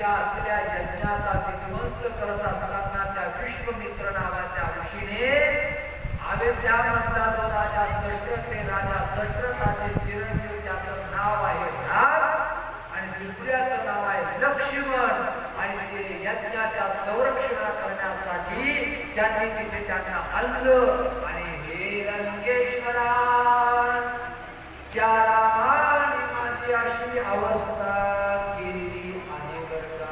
त्या असलेल्या यज्ञाचा विध्वंस करत असताना त्या विश्वमित्र नावाच्या ऋषीने अयोध्या मधला जो राजा दशरथ ते राजा दशरथाचे चिरंजीव त्याचं नाव आहे राम आणि दुसऱ्याचं नाव आहे लक्ष्मण. आणि ते यज्ञाच्या संरक्षणा करण्यासाठी त्यांनी तिथे त्यांना अल्ल आणि हे रंगेश्वरा त्या रामाने माझी अशी अवस्था केली आहे बरं का.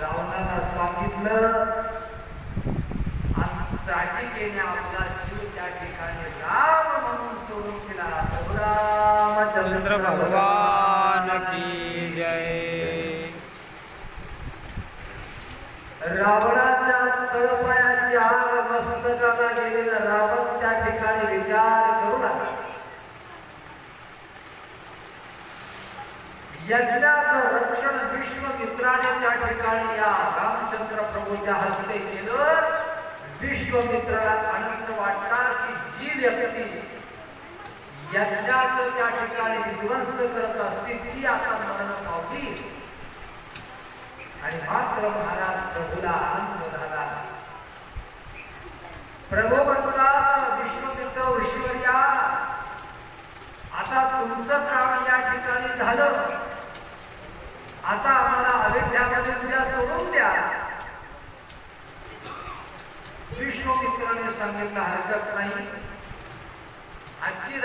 रावणाला सांगितलं आणि आपला जीव त्या ठिकाणी राम म्हणून सोडून प्रभू रामचंद्र चंद्र भगवान की जय. रावणाच्या तळपायाची आग मस्तकाला यज्ञाचं रक्षण विश्वमित्राने त्या ठिकाणी या रामचंद्र प्रभूच्या हस्ते केलं. विश्वमित्राला आनंद वाटला की जी व्यक्ती यज्ञाचं त्या ठिकाणी विध्वंस करत असती ती आता मरण पावली. आणि मात्र महाराज प्रभूला आनंद झाला. प्रभू म्हणतात विश्वमित्र ऐश्वर्या आता तुमचं काम या ठिकाणी झालं. आता आम्हाला अयोध्यामध्ये तुझ्या सोडून द्या. विश्वमित्राने सांगितलं हरकत नाही. आजची